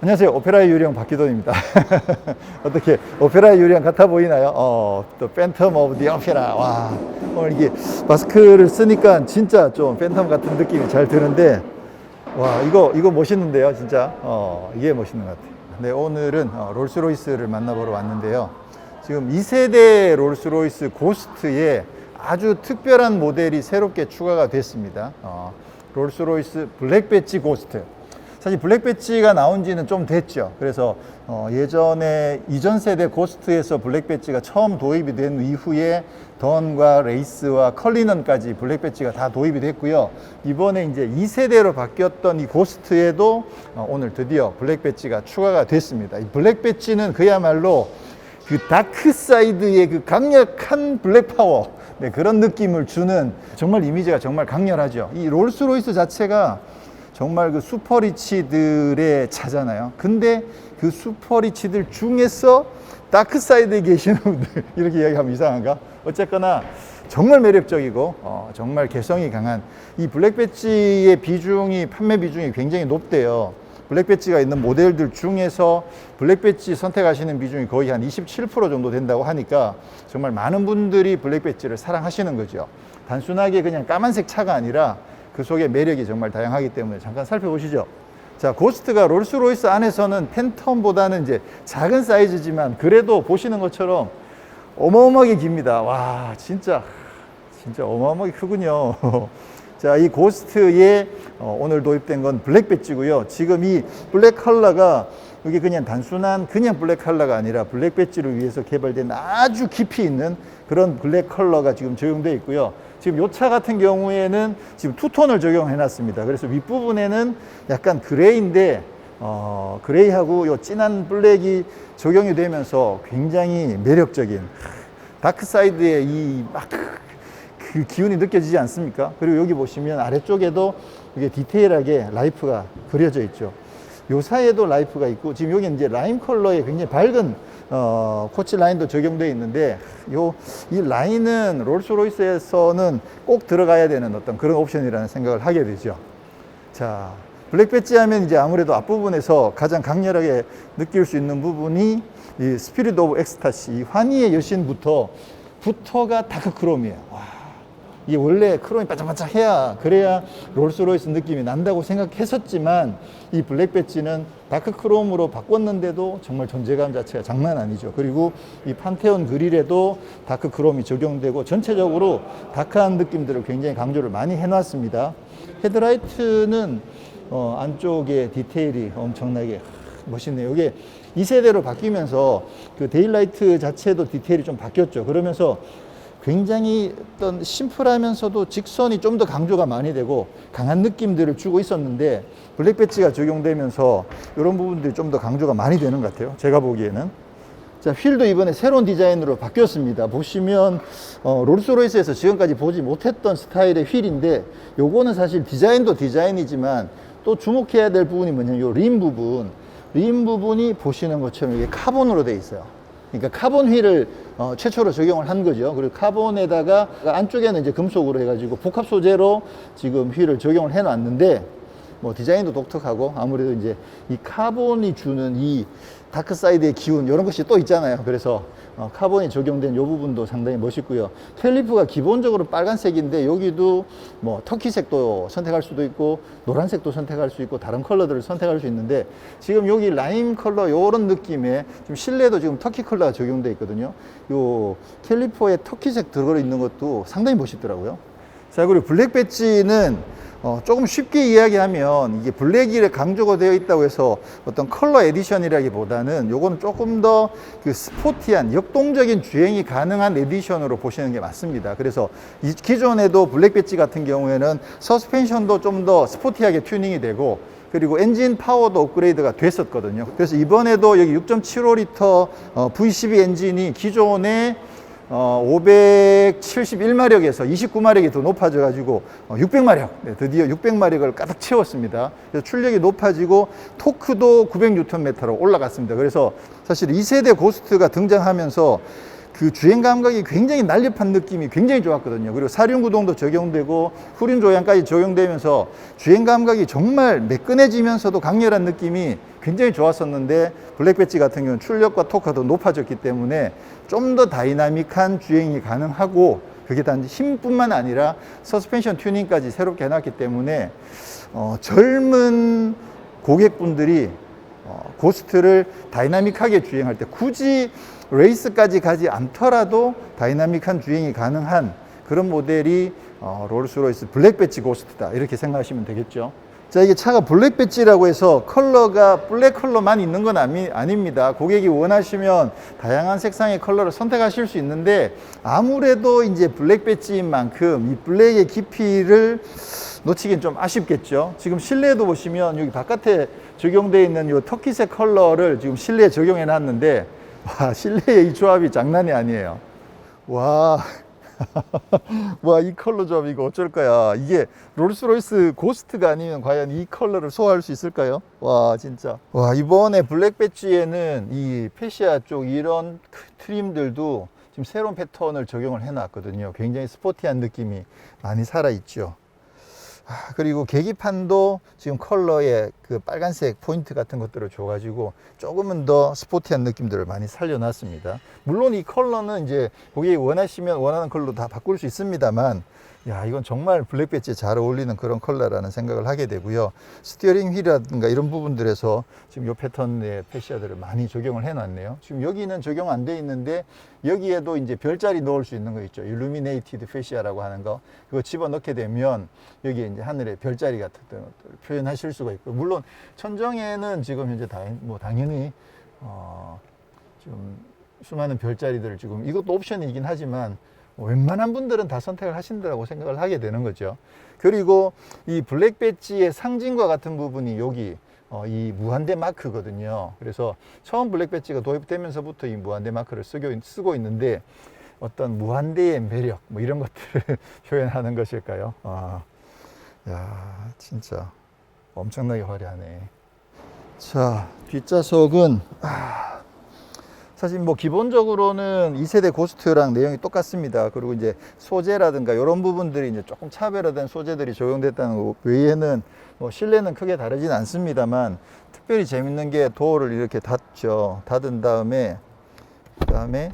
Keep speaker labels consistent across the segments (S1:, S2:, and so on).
S1: 안녕하세요. 오페라의 유령 박기돈입니다. 어떻게 오페라의 유령 같아 보이나요? 어, 또 팬텀 오브 디 오페라. 와, 오늘 이게 마스크를 쓰니까 진짜 좀 팬텀 같은 느낌이 잘 드는데 와, 이거 이거 멋있는데요, 진짜. 어, 이게 멋있는 것 같아요. 네, 오늘은 어, 롤스로이스를 만나보러 왔는데요. 지금 2세대 롤스로이스 고스트에 아주 특별한 모델이 새롭게 추가가 됐습니다. 어, 롤스로이스 블랙 배지 고스트. 사실 블랙 배지가 나온 지는 좀 됐죠. 그래서 어, 예전에 이전 세대 고스트에서 블랙 배지가 처음 도입이 된 이후에 던과 레이스와 컬리넌까지 블랙 배지가 다 도입이 됐고요. 이번에 이제 2세대로 바뀌었던 이 고스트에도 어, 오늘 드디어 블랙 배지가 추가가 됐습니다. 이 블랙 배지는 그야말로 그 다크 사이드의 그 강력한 블랙 파워 네, 그런 느낌을 주는 정말 이미지가 정말 강렬하죠. 이 롤스로이스 자체가 정말 그 슈퍼리치들의 차잖아요. 근데 그 슈퍼리치들 중에서 다크 사이드에 계시는 분들 이렇게 이야기하면 이상한가? 어쨌거나 정말 매력적이고 어, 정말 개성이 강한 이 블랙 배지의 비중이 판매 비중이 굉장히 높대요. 블랙 배지가 있는 모델들 중에서 블랙 배지 선택하시는 비중이 거의 한 27% 정도 된다고 하니까 정말 많은 분들이 블랙 배지를 사랑하시는 거죠. 단순하게 그냥 까만색 차가 아니라 그 속에 매력이 정말 다양하기 때문에 잠깐 살펴보시죠. 자, 고스트가 롤스로이스 안에서는 팬텀보다는 이제 작은 사이즈지만 그래도 보시는 것처럼 어마어마하게 깁니다. 와, 진짜, 진짜 어마어마하게 크군요. 자, 이 고스트에 어, 오늘 도입된 건 블랙 배지고요. 지금 이 블랙 컬러가 이게 그냥 단순한 그냥 블랙 컬러가 아니라 블랙 배지를 위해서 개발된 아주 깊이 있는 그런 블랙 컬러가 지금 적용되어 있고요. 지금 요차 같은 경우에는 지금 투톤을 적용해 놨습니다. 그래서 윗부분에는 약간 그레이인데 어, 그레이하고 요 진한 블랙이 적용이 되면서 굉장히 매력적인 다크 사이드의 이 막 그 기운이 느껴지지 않습니까? 그리고 여기 보시면 아래쪽에도 이게 디테일하게 라이프가 그려져 있죠. 요 사이에도 라이프가 있고 지금 여기 이제 라임 컬러의 굉장히 밝은 어, 코치 라인도 적용되어 있는데 요 이 라인은 롤스로이스에서는 꼭 들어가야 되는 어떤 그런 옵션이라는 생각을 하게 되죠. 자, 블랙 배지 하면 이제 아무래도 앞부분에서 가장 강렬하게 느낄 수 있는 부분이 이 스피릿 오브 엑스타시, 이 환희의 여신부터 부터가 다크 크롬이에요. 와, 이게 원래 크롬이 반짝반짝해야 그래야 롤스로이스 느낌이 난다고 생각했었지만 이 블랙 배지는 다크 크롬으로 바꿨는데도 정말 존재감 자체가 장난 아니죠. 그리고 이 판테온 그릴에도 다크 크롬이 적용되고 전체적으로 다크한 느낌들을 굉장히 강조를 많이 해놨습니다. 헤드라이트는 어, 안쪽에 디테일이 엄청나게 멋있네요. 이게 2세대로 바뀌면서 그 데일라이트 자체도 디테일이 좀 바뀌었죠. 그러면서 굉장히 어떤 심플하면서도 직선이 좀 더 강조가 많이 되고 강한 느낌들을 주고 있었는데 블랙 배지가 적용되면서 이런 부분들이 좀 더 강조가 많이 되는 것 같아요. 제가 보기에는. 자, 휠도 이번에 새로운 디자인으로 바뀌었습니다. 보시면 어, 롤스로이스에서 지금까지 보지 못했던 스타일의 휠인데 요거는 사실 디자인도 디자인이지만 또 주목해야 될 부분이 뭐냐면 요 림 부분. 림 부분이 보시는 것처럼 이게 카본으로 돼 있어요. 그러니까 카본 휠을 어, 최초로 적용을 한 거죠. 그리고 카본에다가 안쪽에는 이제 금속으로 해가지고 복합 소재로 지금 휠을 적용을 해 놨는데 뭐 디자인도 독특하고 아무래도 이제 이 카본이 주는 이 다크 사이드의 기운 이런 것이 또 있잖아요. 그래서 어, 카본이 적용된 이 부분도 상당히 멋있고요. 캘리프가 기본적으로 빨간색인데 여기도 뭐 터키색도 선택할 수도 있고 노란색도 선택할 수 있고 다른 컬러들을 선택할 수 있는데 지금 여기 라임 컬러 이런 느낌의 좀 실내도 지금 터키 컬러가 적용돼 있거든요. 요 캘리퍼에 터키색 들어 있는 것도 상당히 멋있더라고요. 자 그리고 블랙 배지는 어, 조금 쉽게 이야기하면 이게 블랙이 강조가 되어 있다고 해서 어떤 컬러 에디션이라기보다는 요거는 조금 더 그 스포티한 역동적인 주행이 가능한 에디션으로 보시는 게 맞습니다. 그래서 이 기존에도 블랙 배지 같은 경우에는 서스펜션도 좀 더 스포티하게 튜닝이 되고 그리고 엔진 파워도 업그레이드가 됐었거든요. 그래서 이번에도 여기 6.75L 어, V12 엔진이 기존에 어, 571마력에서 29마력이 더 높아져 가지고 어, 600마력 네, 드디어 600마력을 가득 채웠습니다. 그래서 출력이 높아지고 토크도 900Nm로 올라갔습니다. 그래서 사실 2세대 고스트가 등장하면서 그 주행 감각이 굉장히 날렵한 느낌이 굉장히 좋았거든요. 그리고 사륜 구동도 적용되고 후륜 조향까지 적용되면서 주행 감각이 정말 매끈해지면서도 강렬한 느낌이 굉장히 좋았었는데 블랙 배지 같은 경우는 출력과 토크가 더 높아졌기 때문에 좀 더 다이나믹한 주행이 가능하고 그게 단지 힘뿐만 아니라 서스펜션 튜닝까지 새롭게 해놨기 때문에 어, 젊은 고객분들이 어, 고스트를 다이나믹하게 주행할 때 굳이 레이스까지 가지 않더라도 다이나믹한 주행이 가능한 그런 모델이 어, 롤스로이스 블랙 배지 고스트다 이렇게 생각하시면 되겠죠. 자 이게 차가 블랙 배지라고 해서 컬러가 블랙 컬러만 있는 건 아니, 아닙니다. 고객이 원하시면 다양한 색상의 컬러를 선택하실 수 있는데 아무래도 이제 블랙 배지인 만큼 이 블랙의 깊이를 놓치긴 좀 아쉽겠죠. 지금 실내에도 보시면 여기 바깥에 적용되어 있는 이 터키색 컬러를 지금 실내에 적용해 놨는데 와 실내의 이 조합이 장난이 아니에요. 와. 와, 이 컬러 조합 이거 어쩔 거야. 이게 롤스로이스 고스트가 아니면 과연 이 컬러를 소화할 수 있을까요? 와, 진짜. 와, 이번에 블랙 배지에는 이 페시아 쪽 이런 트림들도 지금 새로운 패턴을 적용을 해 놨거든요. 굉장히 스포티한 느낌이 많이 살아 있죠. 아, 그리고 계기판도 지금 컬러에 그 빨간색 포인트 같은 것들을 줘가지고 조금은 더 스포티한 느낌들을 많이 살려놨습니다. 물론 이 컬러는 이제 고객이 원하시면 원하는 컬러로 다 바꿀 수 있습니다만, 야, 이건 정말 블랙 배지에 잘 어울리는 그런 컬러라는 생각을 하게 되고요. 스티어링 휠이라든가 이런 부분들에서 지금 이 패턴의 패시아들을 많이 적용을 해놨네요. 지금 여기는 적용 안 돼 있는데 여기에도 이제 별자리 넣을 수 있는 거 있죠. 일루미네이티드 패시아라고 하는 거. 그거 집어 넣게 되면 여기에 이제 하늘에 별자리 같은 것들을 표현하실 수가 있고 물론 천정에는 지금 현재 다, 뭐 당연히 어, 좀 수많은 별자리들을 지금 이것도 옵션이긴 하지만 웬만한 분들은 다 선택을 하신다고 생각을 하게 되는 거죠. 그리고 이 블랙 배지의 상징과 같은 부분이 여기 어, 이 무한대 마크거든요. 그래서 처음 블랙 배지가 도입되면서부터 이 무한대 마크를 쓰고, 쓰고 있는데 어떤 무한대의 매력 뭐 이런 것들을 표현하는 것일까요? 아, 야 진짜 엄청나게 화려하네. 자 뒷좌석은 아, 사실 뭐 기본적으로는 2세대 고스트랑 내용이 똑같습니다. 그리고 이제 소재라든가 이런 부분들이 이제 조금 차별화된 소재들이 적용됐다는 거 외에는 뭐 실내는 크게 다르진 않습니다만 특별히 재밌는 게 도어를 이렇게 닫죠. 닫은 다음에 그다음에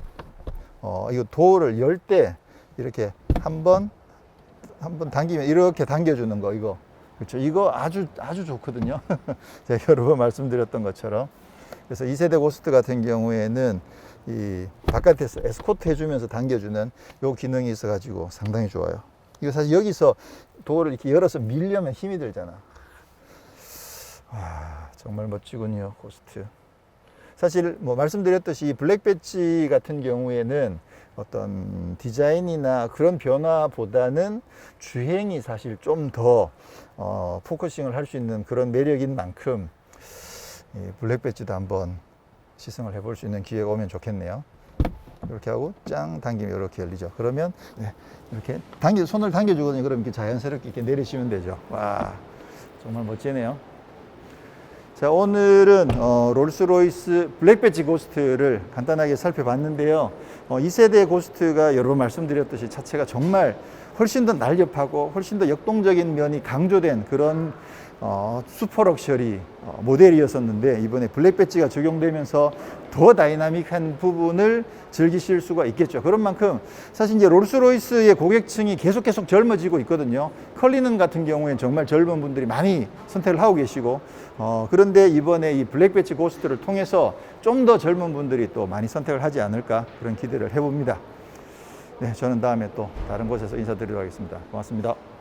S1: 어 이거 도어를 열 때 이렇게 한번 한번 당기면 이렇게 당겨주는 거 이거 그렇죠. 이거 아주 아주 좋거든요. 제가 여러 번 말씀드렸던 것처럼. 그래서 2세대 고스트 같은 경우에는 이 바깥에서 에스코트 해주면서 당겨주는 요 기능이 있어가지고 상당히 좋아요. 이거 사실 여기서 도어를 이렇게 열어서 밀려면 힘이 들잖아. 와, 정말 멋지군요, 고스트. 사실 뭐 말씀드렸듯이 블랙 배지 같은 경우에는 어떤 디자인이나 그런 변화보다는 주행이 사실 좀더 어, 포커싱을 할 수 있는 그런 매력인 만큼 이 블랙 배지도 한번 시승을 해볼 수 있는 기회가 오면 좋겠네요. 이렇게 하고 짱 당기면 이렇게 열리죠. 그러면 네, 이렇게 당겨 손을 당겨주거든요. 그럼 이렇게 자연스럽게 이렇게 내리시면 되죠. 와 정말 멋지네요. 자 오늘은 어, 롤스로이스 블랙 배지 고스트를 간단하게 살펴봤는데요. 어, 2세대 고스트가 여러 번 말씀드렸듯이 차체가 정말 훨씬 더 날렵하고 훨씬 더 역동적인 면이 강조된 그런 어, 슈퍼 럭셔리 어, 모델이었었는데 이번에 블랙 배지가 적용되면서 더 다이나믹한 부분을 즐기실 수가 있겠죠. 그런 만큼 사실 이제 롤스로이스의 고객층이 계속 계속 젊어지고 있거든요. 컬리는 같은 경우에는 정말 젊은 분들이 많이 선택을 하고 계시고 어, 그런데 이번에 이 블랙 배지 고스트를 통해서 좀 더 젊은 분들이 또 많이 선택을 하지 않을까 그런 기대를 해봅니다. 네, 저는 다음에 또 다른 곳에서 인사드리도록 하겠습니다. 고맙습니다.